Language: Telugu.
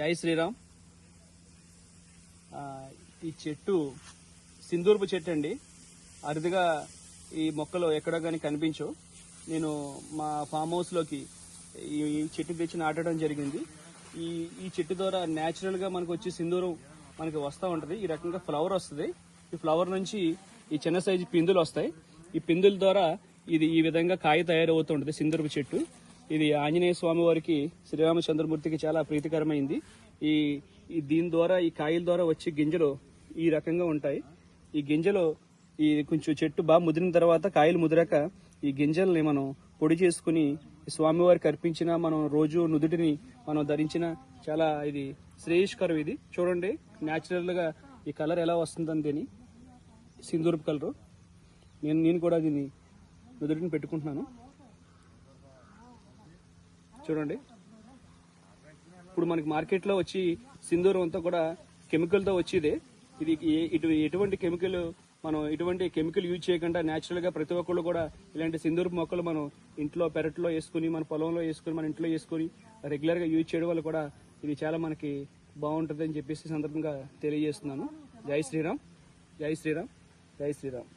జై శ్రీరామ్. ఈ చెట్టు సింధూర్పు చెట్టు అండి. అరుదుగా ఈ మొక్కలు ఎక్కడో కానీ కనిపించవు. నేను మా ఫామ్ హౌస్లోకి ఈ చెట్టు తెచ్చి నాటడం జరిగింది. ఈ ఈ చెట్టు ద్వారా న్యాచురల్గా మనకు వచ్చి సింధూరం మనకి వస్తూ ఉంటుంది. ఈ రకంగా ఫ్లవర్ వస్తుంది. ఈ ఫ్లవర్ నుంచి ఈ చిన్న సైజు పిందులు వస్తాయి. ఈ పిందుల ద్వారా ఇది ఈ విధంగా కాయ తయారవుతూ ఉంటుంది సింధూరపు చెట్టు. ఇది ఆంజనేయ స్వామి వారికి శ్రీరామచంద్రమూర్తికి చాలా ప్రీతికరమైంది. ఈ దీని ద్వారా ఈ కాయల ద్వారా వచ్చే గింజలు ఈ రకంగా ఉంటాయి. ఈ గింజలు ఈ కొంచెం చెట్టు బాగా ముదిరిన తర్వాత కాయలు ముదిరాక ఈ గింజల్ని మనం పొడి చేసుకుని ఈ స్వామివారికి అర్పించిన మనం రోజు నుదుటిని మనం ధరించిన చాలా ఇది శ్రేయస్కరం ఇది. చూడండి న్యాచురల్గా ఈ కలర్ ఎలా వస్తుందని దీని సింధూరపు కలరు నేను నేను కూడా దీన్ని నుదుటిని పెట్టుకుంటున్నాను. చూడండి. ఇప్పుడు మనకి మార్కెట్లో వచ్చి సింధూరం అంతా కూడా కెమికల్తో వచ్చేదే. ఇది ఇటు ఎటువంటి కెమికల్ మనం ఎటువంటి కెమికల్ యూజ్ చేయకుండా న్యాచురల్గా ప్రతి ఒక్కళ్ళు కూడా ఇలాంటి సింధూరపు మొక్కలు మనం ఇంట్లో పెరట్లో వేసుకుని మన పొలంలో వేసుకుని మన ఇంట్లో వేసుకుని రెగ్యులర్గా యూజ్ చేయడం వల్ల కూడా ఇది చాలా మనకి బాగుంటుంది అని చెప్పేసి ఈ సందర్భంగా తెలియజేస్తున్నాను. జై శ్రీరామ్. జై శ్రీరామ్. జై శ్రీరామ్.